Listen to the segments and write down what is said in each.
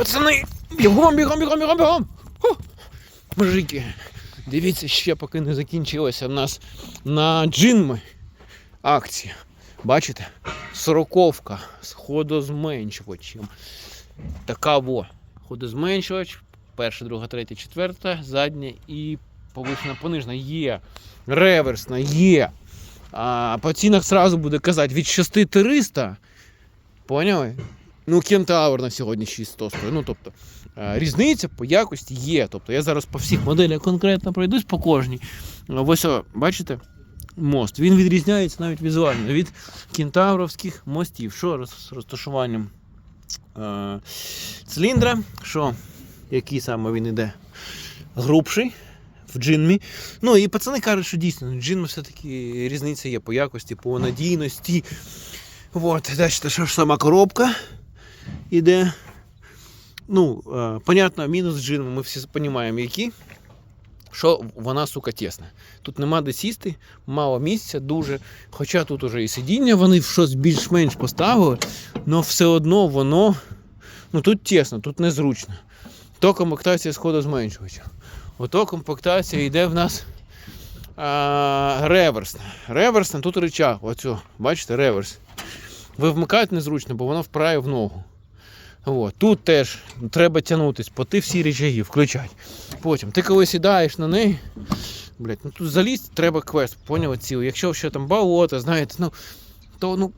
Пацани, бігом, бігом, бігом, бігом, бігом. Мужики, дивіться, ще поки не закінчилася в нас на джинми акція. Бачите? Сороковка з ходозменшувачем. Така во. Ходозменшувач. Перша, друга, третя, четверта, задня і повишена понижена. Є. Реверсна є. А по цінах сразу буде казати від 6300. Поняли? Ну, кентавр на сьогодні 6100 стоїть. Ну, тобто, е, різниця по якості є. Тобто я зараз по всіх моделях конкретно пройдусь по кожній. Ось, о, бачите, мост. Він відрізняється навіть візуально від кентавровських мостів. Що з розташуванням е, циліндра, що який саме він іде грубший в джинмі. Ну і пацани кажуть, що дійсно в все-таки різниця є по якості, по надійності. От, бачите, що ж сама коробка іде. Ну, е, понятно, мінус джинму, ми всі розуміємо, які. Що вона, сука, тісна. Тут нема де сісти, мало місця дуже. Хоча тут уже і сидіння вони щось більш-менш поставили, але все одно воно. Ну тут тісно, тут незручно. То комплектація сходу зменшувача. Ото комплектація йде в нас а, реверсна. Реверсна, тут рычаг. Оцю, бачите, реверс. Ви вмикаєте незручно, бо воно впирає в ногу. От. Тут теж треба тягнутись, по ті всі рычаги включати. Потім, ти коли сідаєш на неї, блядь, ну тут залізти треба квест, поняв ціл. Якщо ще там болото, знаєте, ну, то ну,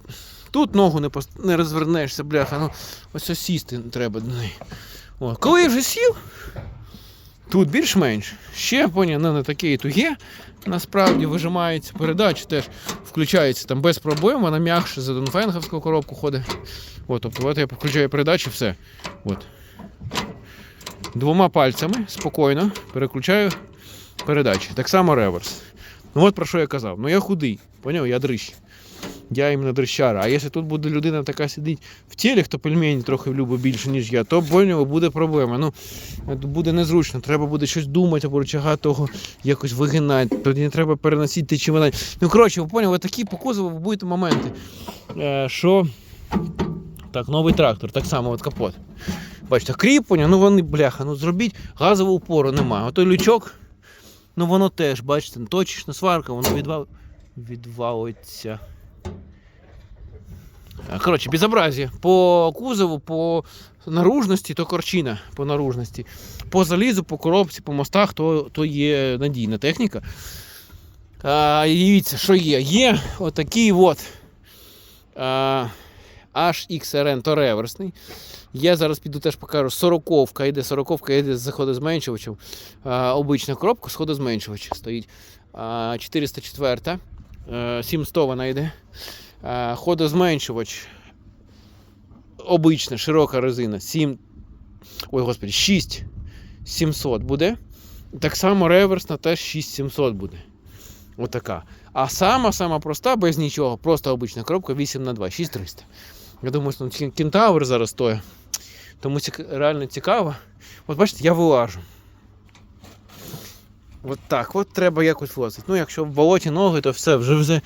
тут ногу не, пост... не розвернешся, бляха, ну ось ось сісти треба до неї. О, коли я вже сів, тут більш-менш. Ще поняв, не таке туге. Насправді вижимається передача, теж включається там без проблем, вона м'якше за Донфенговську коробку ходить. От, тобто от я включаю передачу, все. От. Двома пальцями спокійно переключаю передачі. Так само реверс. Ну от про що я казав. Ну я худий, поняв, я дрищ. Я іменно дрищара. А якщо тут буде людина така сидить в тілі, хто пельмені трохи любить більше, ніж я, то поняв, буде проблема. Ну, буде незручно, треба буде щось думати або рычага того якось вигинати. Тоді не треба переносити чи. Ну, коротше, ви поняли, такі по кузову будуть моменти. Е, що. Так, новий трактор, так само от капот. Бачите, кріплення, ну вони, бляха, ну зробіть газову опору немає. Отой лючок, ну воно теж, бачите, точечна сварка, воно відвал... відвалиться. Коротше, безобразие. По кузову, по наружності, то корчина по наружності. По залізу, по коробці, по мостах, то, то є надійна техніка. А, дивіться, що є? Є отакий от. А, HXRN, то реверсний. Я зараз піду теж покажу. Сороковка йде, сороковка йде з заходозменшувачем. А, обична коробка, сходозменшувач стоїть. А, 404, а, 700 вона йде. А, ходозменшувач. Обична, широка резина. 7. Ой, господи, 6700 буде. Так само реверсна теж 6700 буде. Отака. А сама сама проста, без нічого, просто обична коробка 8 на 2 6300. Я думаю, що ну, кентавр зараз стоїть. Тому реально цікаво. От бачите, я вилажу. От так, от треба якось влазити. Ну, якщо в болоті ноги, то все, вже вже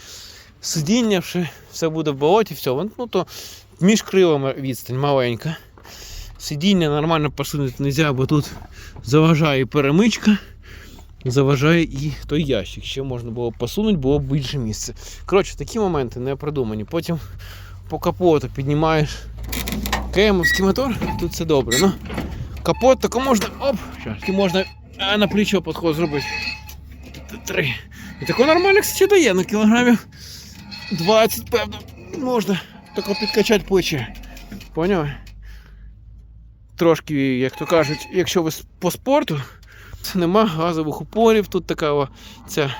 сидіння, все, буде в болоті, все. Ну то між крилами відстань маленька. Сидіння нормально посунути не можна, бо тут заважає перемичка, заважає і той ящик. Ще можна було посунути, було б більше місця. Коротше, такі моменти не продумані. Потім по капоту піднімаєш кемовський мотор, тут все добре. Ну, капот тако можна. Оп! Щас, можна а, на плечо підход зробити. Три. І тако нормально, кстати, дає, ну кілограмів 20, певно, можна тако підкачати плечі. Поняв? Трошки, як то кажуть, якщо ви по спорту, нема газових упорів, тут така о, ця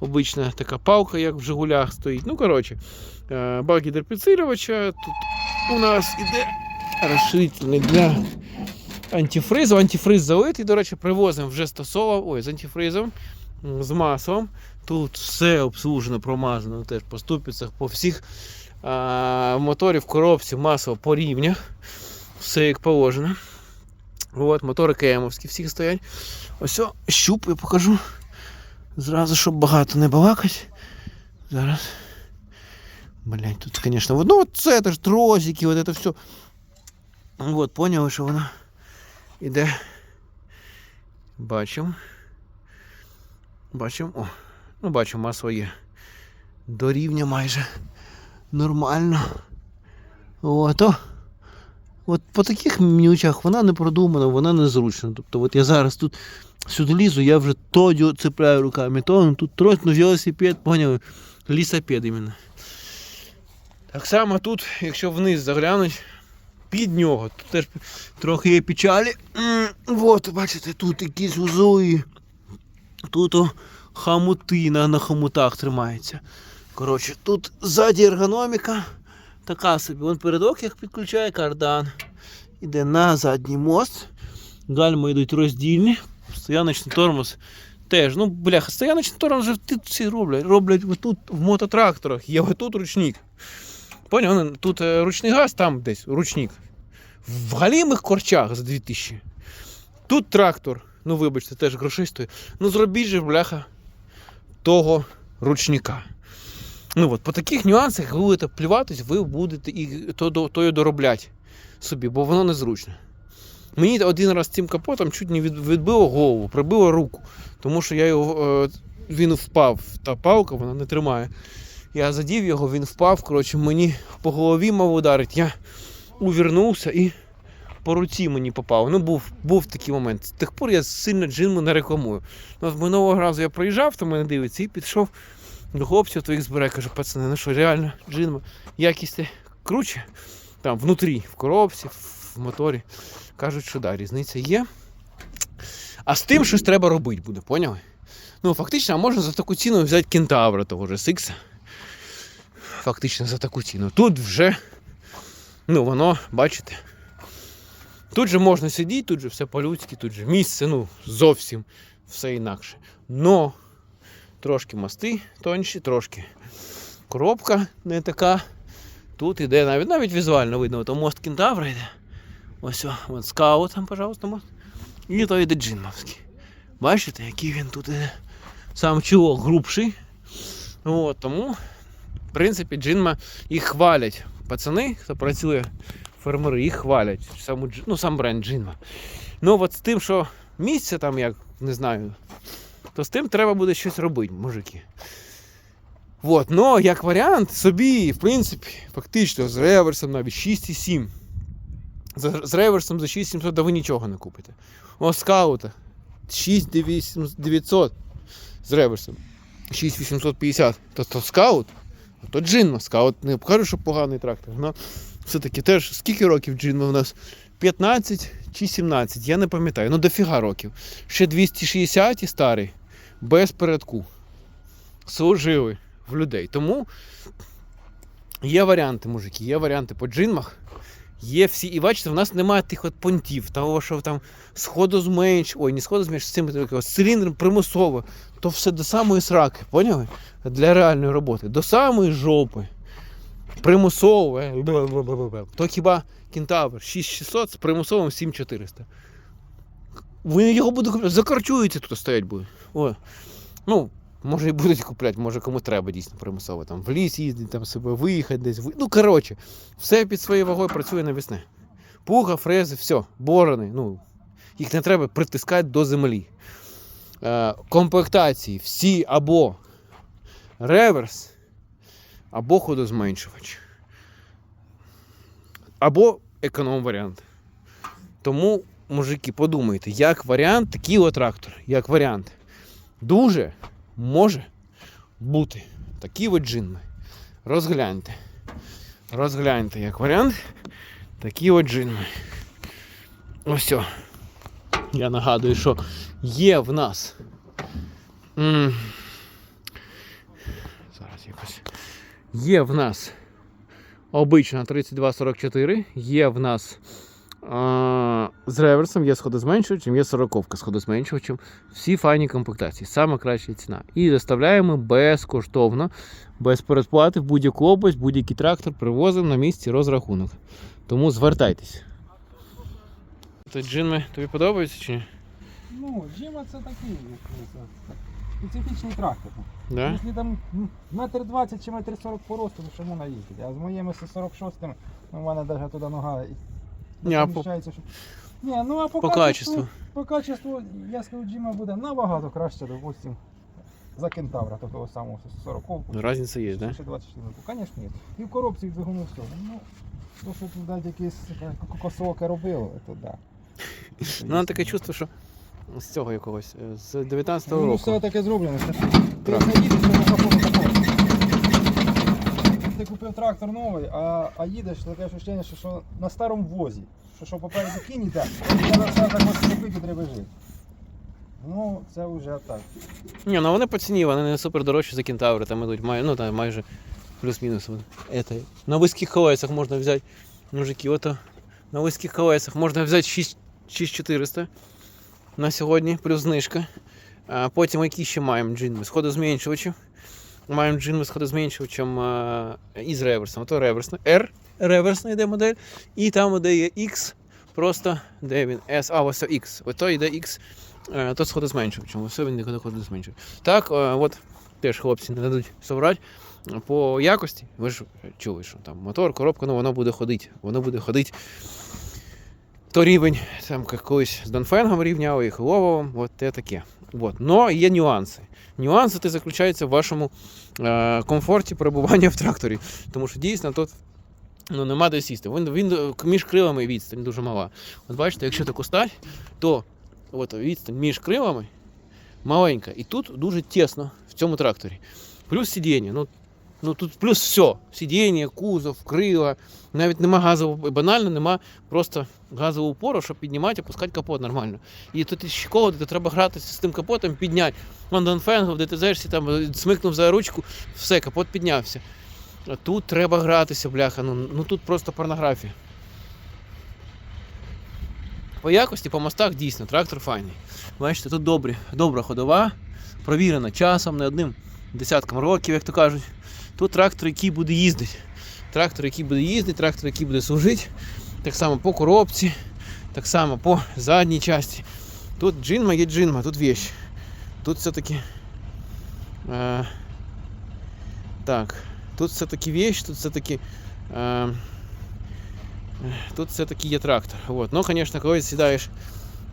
обична така палка, як в Жигулях стоїть. Ну, коротше, е, бак гідропідсилювача. Тут у нас іде розширительний для антифризу. Антифриз залитий, до речі, привозимо вже стосовав. Ой, з антифризом, з маслом. Тут все обслужено, промазано теж по ступицях, по всіх а, в моторі, в коробці, масло по рівнях. Все як положено. От, мотори КМовські всі стоять. Ось о, щуп я покажу. Зразу, щоб багато не балакать. Зараз. Блять, тут, звісно, ну от це ж тросики, от це все. Вот, поняли, що вона Іде. Бачимо. Бачимо. Ну бачимо, масло є. До рівня майже нормально. От. От по таких м'ючах вона не продумана, вона незручна. Тобто, от я зараз тут сюди лізу, я вже то цепляю руками, то тут трохи ну, велосипед, поняли? Лісопед іменно. Так само тут, якщо вниз заглянуть, під нього, тут теж трохи є печалі. От, бачите, тут якісь узуї. Тут о, хамути на, хомутах тримається. Коротше, тут ззаді ергономіка така собі. Вон передок як підключає кардан. Іде на задній мост. Гальма йдуть роздільні. Стояночний тормоз теж. Ну, бляха, стояночний тормоз вже всі роблять. Роблять тут в мототракторах. Є отут ручник. Поняв? Тут е, ручний газ, там десь ручник. В галімих корчах за 2000. Тут трактор. Ну, вибачте, теж грошей стоїть. Ну, зробіть же, бляха, того ручника. Ну от, по таких нюансах ви будете плюватись, ви будете і то, то, і доробляти собі, бо воно незручно. Мені один раз цим капотом чуть не відбило голову, прибило руку, тому що я його, е, він впав, та палка вона не тримає. Я задів його, він впав, коротше, мені по голові мав ударити. Я увернувся і по руці мені попав. Ну, був, був такий момент. З тих пор я сильно джинму не рекламую. Ну, от минулого разу я проїжджав, то мене дивиться, і підійшов до хлопців твоїх збирає, каже, пацани, ну що, реально, джинма, якість круче, там внутрі, в коробці, в моторі. Кажуть, що да, різниця є. А з тим щось треба робити буде, поняли? Ну, фактично, а можна за таку ціну взяти кентавра того ж Сикса. Фактично за таку ціну. Тут вже, ну, воно, бачите. Тут же можна сидіти, тут же все по-людськи, тут же місце, ну, зовсім все інакше. Но трошки мости тонші, трошки коробка не така. Тут іде навіть навіть візуально видно, то мост кентавра йде. Ось о, от там, пожалуйста, мост. І то йде джинмовський. Бачите, який він тут іде. Сам чулок грубший. От, тому, в принципі, джинма їх хвалять. Пацани, хто працює, фермери, їх хвалять. Саму, ну, сам бренд джинма. Ну, от з тим, що місце там, як не знаю, то з тим треба буде щось робити, мужики. Вот, но як варіант, собі, в принципі, фактично з реверсом навіть 6,7. З, з реверсом за 6700 да ви нічого не купите. О, скаута 6900 з реверсом. 6850. То, то скаут, а то джинма. Скаут не кажу, що поганий трактор. Но все-таки теж скільки років джинма у нас? 15 чи 17, я не пам'ятаю. Ну дофіга років. Ще 260 і старий, без передку. Служили в людей. Тому є варіанти, мужики, є варіанти по джинмах. Є всі. І бачите, в нас немає тих от понтів, того, що там сходозменш, ой, не сходозменш, з цим з циліндром примусово. То все до самої сраки, поняли? Для реальної роботи. До самої жопи. Примусово. е. То хіба кентавр 6600 з примусовим 7400. Ви його будете купляти, закорчуєте тут стоять буде. О. Ну, може і будуть купляти, може кому треба дійсно примусово. Там в ліс їздити, там себе виїхати десь. Ну, коротше, все під своєю вагою працює навесне. Пуга, фрези, все, борони. Ну, їх не треба притискати до землі. Е, комплектації всі або реверс, або ходозменшувач. Або економ варіант. Тому, мужики, подумайте, як варіант, такий трактор, як варіант. Дуже може бути такі от джинми. Розгляньте. Розгляньте як варіант. Такі от джинми. Ось. о. Я нагадую, що є в нас. Зараз якось. Є в нас обична 3244, є в нас а, з реверсом, є сходозменшувачем, є сороковка з ходозменшувачем. Всі файні комплектації, саме краща ціна. І доставляємо безкоштовно, без передплати в будь-яку область, будь-який трактор привозимо на місці розрахунок. Тому звертайтесь. Джинми тобі подобається чи ні? Ну, Джима це такий, специфічний трактор. Да? Якщо там метр двадцять чи метр сорок по росту, то ще можна їздити. А з моїми 46 ну, в мене навіть туди нога і а поміщається, що... Ні, ну а по, По качеству, качеству. по качеству, я скажу, Джима буде набагато краще, допустим, за кентавра, то того самого 40-ку. Разниця є, да? Ще 24 Звісно, є. І в коробці від двигуну все. Ну, то, що тут дать якісь е, кокосовки робили, то да. Ну, таке чувство, що з цього якогось, е, з 19-го Ну, року. все таке зроблено. Це- Ти Так. не заходить. Ти купив трактор новий, а, а їдеш, таке ощущення, що, що на старому возі. Що, що попереду кінь йде, і треба все так ось купити і треба жити. Ну, це вже так. Ні, ну вони по ціні, вони не супер дорожчі за кентаври, там ідуть май, ну, там майже плюс-мінус. Это, на вузьких колесах можна взяти, мужики, ото на вузьких колесах можна взяти 6 6400 на сьогодні, плюс знижка. Потім які ще маємо джинми? Сходозмінювачів. Маємо джинми з ходозмінювачем а, із реверсом. Ото реверсна. R реверсна йде модель. І там іде є X, просто де він? S, а ось X. Ото йде X Е, то сходозменшувачем. Все він ніколи ходозменшує. Так, е, от теж хлопці не дадуть соврати. По якості, ви ж чули, що там мотор, коробка, ну воно буде ходити. Воно буде ходити. То рівень там як колись з Донфенгом рівняли, і Хлововим, от те таке. От. Но є нюанси. Нюанси ти заключаються в вашому е, комфорті перебування в тракторі. Тому що дійсно тут ну, нема де сісти. Він, він між крилами відстань дуже мала. От бачите, якщо таку стать, то от відстань між крилами маленька. І тут дуже тісно в цьому тракторі. Плюс сидіння. Ну, ну тут плюс все. Сидіння, кузов, крила. Навіть нема газового, банально нема просто газового упору, щоб піднімати, опускати капот нормально. І тут ще колоди, треба гратися з тим капотом, підняти. Вон Донфенго в ДТЗшці там е, смикнув за ручку, все, капот піднявся. А тут треба гратися, бляха. Ну, ну тут просто порнографія. По якості, по мостах дійсно трактор файний. Бачите, тут добрі, добра ходова, провірена часом, не одним десятком років, як то кажуть. Тут трактор, який буде їздити. Трактор, який буде їздити, трактор, який буде служити. Так само по коробці, так само по задній часті. Тут джинма є джинма, тут вещь. Тут все-таки. Е, так, тут все-таки вещь, тут все-таки. Е, тут все-таки є трактор. От. Ну, звісно, коли сідаєш, е,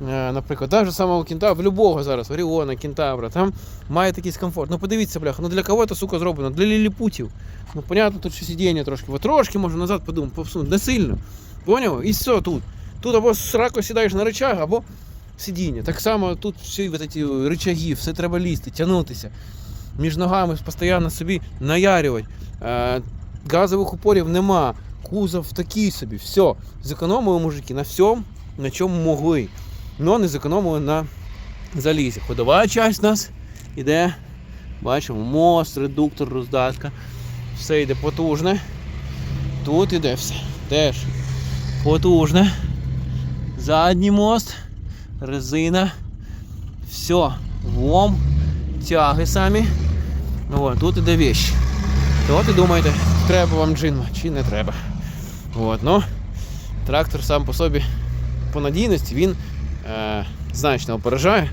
наприклад, навіть самого кінта, в любого зараз, Оріона, Кентавра, там має якийсь комфорт. Ну подивіться, бляха, ну для кого це, сука, зроблено? Для ліліпутів. Ну, понятно, тут ще сидіння трошки. От трошки можна назад подумати, повсунути, не сильно. Поняв? І все тут. Тут або срако сідаєш на рычаг, або сидіння. Так само тут всі ці рычаги, все треба лізти, тягнутися. Між ногами постійно собі наярювати. Е, газових упорів нема. Кузов такий собі. Все. Зекономили мужики на всьому, на чому могли. Но не зекономили на залізі. Ходова часть у нас іде. Бачимо, мост, редуктор, роздатка. Все йде потужне. Тут іде все. Теж потужне. Задній мост, резина. Все. Влом, тяги самі. О, тут іде вещь. То і думаєте, треба вам джинма чи не треба. От, ну, трактор сам по собі по надійності він е, значно опережає.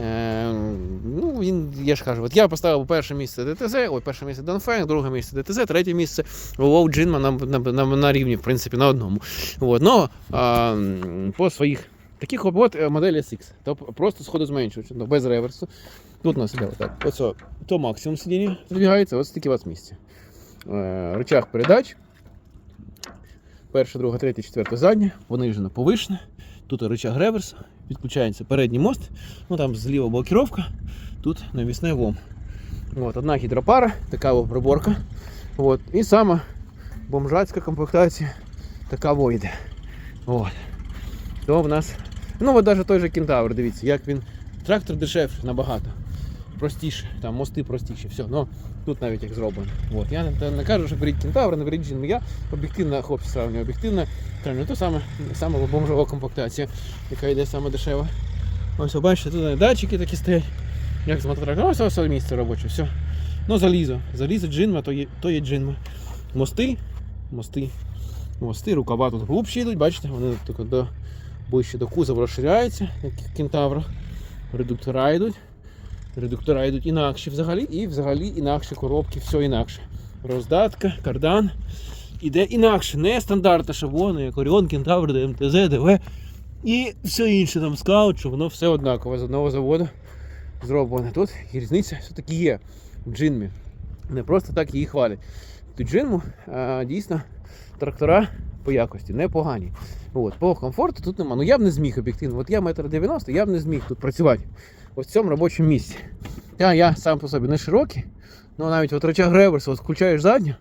Е, ну, він, я ж кажу, от я поставив перше місце ДТЗ, ой, перше місце Донфенг, друге місце ДТЗ, третє місце Лоу Джинма на, на, на, на рівні, в принципі, на одному. От, но, а, по своїх таких от е, модель SX, то просто сходозменшувач, ну, без реверсу. Тут у нас іде отак. Оце, то максимум сидіння збігається, ось такі у вас місця. Е, рычаг передач. Перше, друге, третє, четверте, заднє, понижено, повишене. Тут рычаг реверс, підключається передній мост, ну там зліва блокіровка, тут навісний лом. От, одна гідропара, така приборка. От, і сама бомжацька комплектація така войде. От. То в нас. Ну от навіть той же кентавр, дивіться, як він. Трактор дешев набагато. Простіше, там мости простіші, все. Ну, тут навіть як зроблено. От. Я не, кажу, що беріть кентавр, не беріть джин. Я об'єктивно, хлопці сравнюю, об'єктивно, правильно, то саме, саме бомжова комплектація, яка йде саме дешева. Ось бачите, тут датчики такі стоять. Як з мототрактором, ось ось місце робоче, все. Ну, залізо. Залізо, джинма, то є, то є джинма. Мости, мости, мости, рукава тут глубші йдуть, бачите, вони тільки до, ближче до кузова розширяються, як в кентаврах. Редуктора йдуть. Редуктора йдуть інакші взагалі, і взагалі інакші коробки, все інакше. Роздатка, кардан. Іде інакше, не стандартна шаблони, як Оріон, Кентавр, ДМТЗ, ДВ. І все інше там з каучу, воно все однакове з одного заводу зроблено. Тут і різниця все-таки є в джинмі. Не просто так її хвалять. Тут джинму а, дійсно трактора по якості непогані. От, по комфорту тут нема. Ну я б не зміг об'єктивно. От я метр 90, я б не зміг тут працювати. Ось в цьому робочому місці. Я, я сам по собі не широкий, ну навіть от рычаг реверсу, от включаєш задню,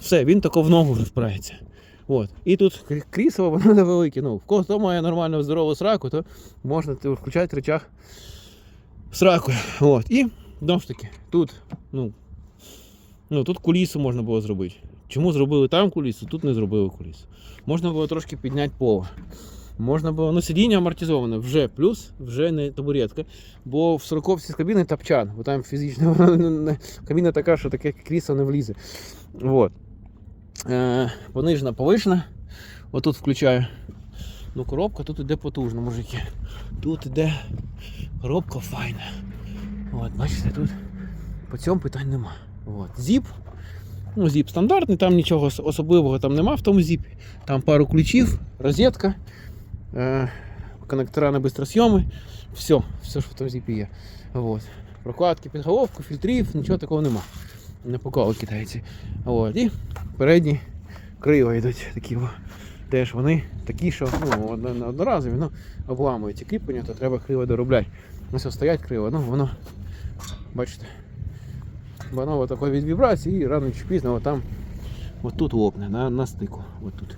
все, він тако в ногу впирається. От. І тут крі- крісло, воно невелике. Ну, в кого хто має нормальну здорову сраку, то можна включати рычаг з ракою. От. І знову ж таки, тут, ну, ну, тут кулісу можна було зробити. Чому зробили там кулісу, тут не зробили кулісу. Можна було трошки підняти поле. Можна було, ну сидіння амортизоване вже плюс, вже не табуретка. Бо в 40 з кабіни тапчан, бо там фізично кабіна така, що таке крісло не влізе. Вот. Е, понижена, повишена. Отут включаю. Ну, коробка тут іде потужно, мужики. Тут іде коробка файна. От, бачите, тут по цьому питань нема. От. Зіп. Ну, зіп стандартний, там нічого особливого там нема в тому зіпі. Там пару ключів, розетка, коннектора на бистросйоми. Все, все, що в тому є. От. Прокладки під головку, фільтрів, нічого такого нема. Не поклали китайці. От. І передні крила йдуть такі. Теж вони такі, що ну, одно- одноразові, ну, обламуються кріплення, то треба криво доробляти. Ось ось стоять криво, ну воно, бачите, воно отако від вібрації і рано чи пізно там отут лопне, на, на стику. Отут.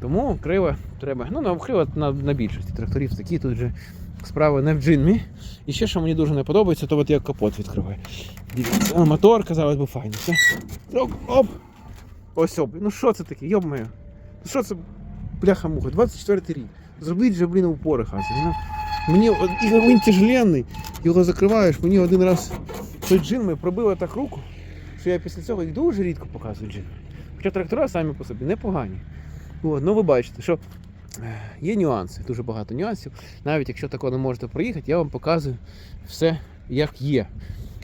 Тому криво треба. Ну, на криво на, на більшості тракторів такі тут же справи не в джинмі. І ще, що мені дуже не подобається, то от як капот відкриває. Дивіться, а, мотор, казалось би, файний. Все. Оп. Ось оп. Ну що це таке? Йоб моє. Ну що це бляха-муха? 24 рік. Зробіть же, блін, упори хаті. Ну, мені і він тяжеленний, його закриваєш, мені один раз той джин ми пробила так руку, що я після цього їх дуже рідко показую джин. Хоча трактора самі по собі непогані. От, ну ви бачите, що е, є нюанси, дуже багато нюансів. Навіть якщо такого не можете проїхати, я вам показую все як є.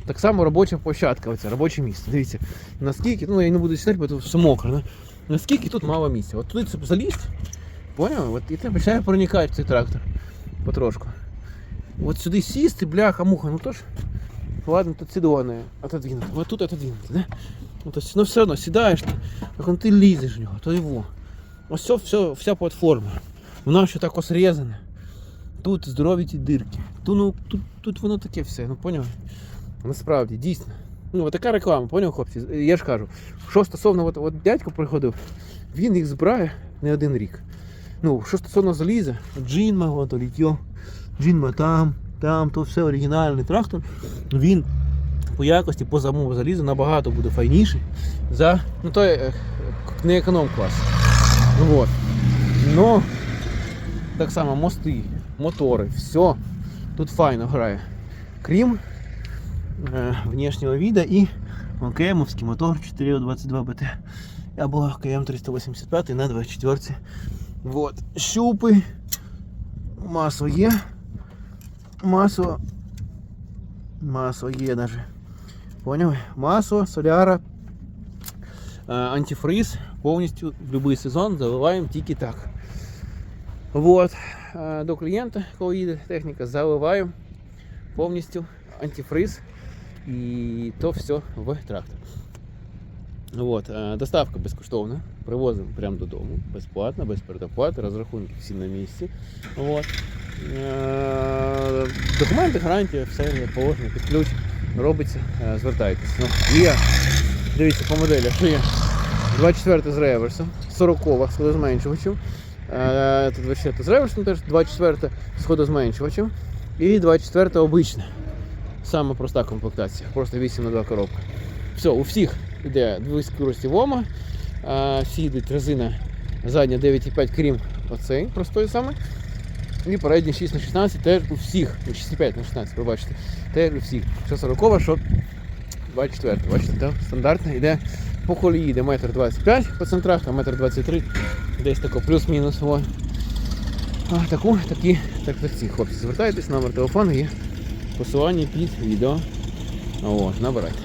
Так само робоча площадка, оце робоче місце. Дивіться, наскільки, ну я не буду сідати, бо тут все мокро. Ну, наскільки тут мало місця. От туди це залізть, поняв? От і тебе починає проникати цей трактор потрошку. От сюди сісти, бляха, муха, ну то ж. Ладно, тут сідоне, отодвинути. Вот тут отодвинути, да? Ну, то, ну все одно сідаєш, як он ти лізеш в нього, то його. Ось все, все, вся платформа. Вона ще так ось різана. Тут здорові ті дирки. Тут, ну, тут, тут воно таке все, ну поняв? Насправді, дійсно. Ну, така реклама, поняв, хлопці? Я ж кажу, що стосовно, от, от дядько приходив, він їх збирає не один рік. Ну, що стосовно заліза, джинма, от, літьо, джинма там, там, то все оригінальний трактор. Він по якості, по самому залізу набагато буде файніший за ну, той е, не економ клас. Ну, от. Но так само мости, мотори, все тут файно грає. Крім е, внешнього віда і КМовський мотор 422 БТ. Або КМ 385 на 24. Вот. Щупи. Масло є. Масло. Масло є даже. Поняли? Масло, соляра, антифриз. Повністю в будь-який сезон заливаємо тільки так. Вот. Е, До клієнта, коли їде техніка, заливаємо повністю антифриз. І то все в трактор. Вот. е, Доставка безкоштовна. Привозимо прямо додому. Безплатно, без передоплати, розрахунки всі на місці. Вот. Документи, гарантія, все положено, під ключ робиться, звертайтесь. Ну, є, дивіться по моделі, що є 24 з реверсом, 40 з ходозменшувачем. Е, Тут 24 з реверсом теж 24 з ходозменшувачем. І 24 обична. Саме проста комплектація, просто 8 на 2 коробка. Все, у всіх йде дві скорості вома, е, всі йдуть резина задня 9,5 крім оцей простої саме. І передні 6 на 16 теж у всіх, ну 6,5 на 16, ви бачите, теж у всіх. Що 40, що 24. Бачите, так? Стандартно йде по колії йде 1,25 м по центрах, а метр 23 десь тако плюс-мінус. А, таку, такі, так, такі, хлопці, звертайтесь, номер телефону є. Посилання під відео. О, набирайте.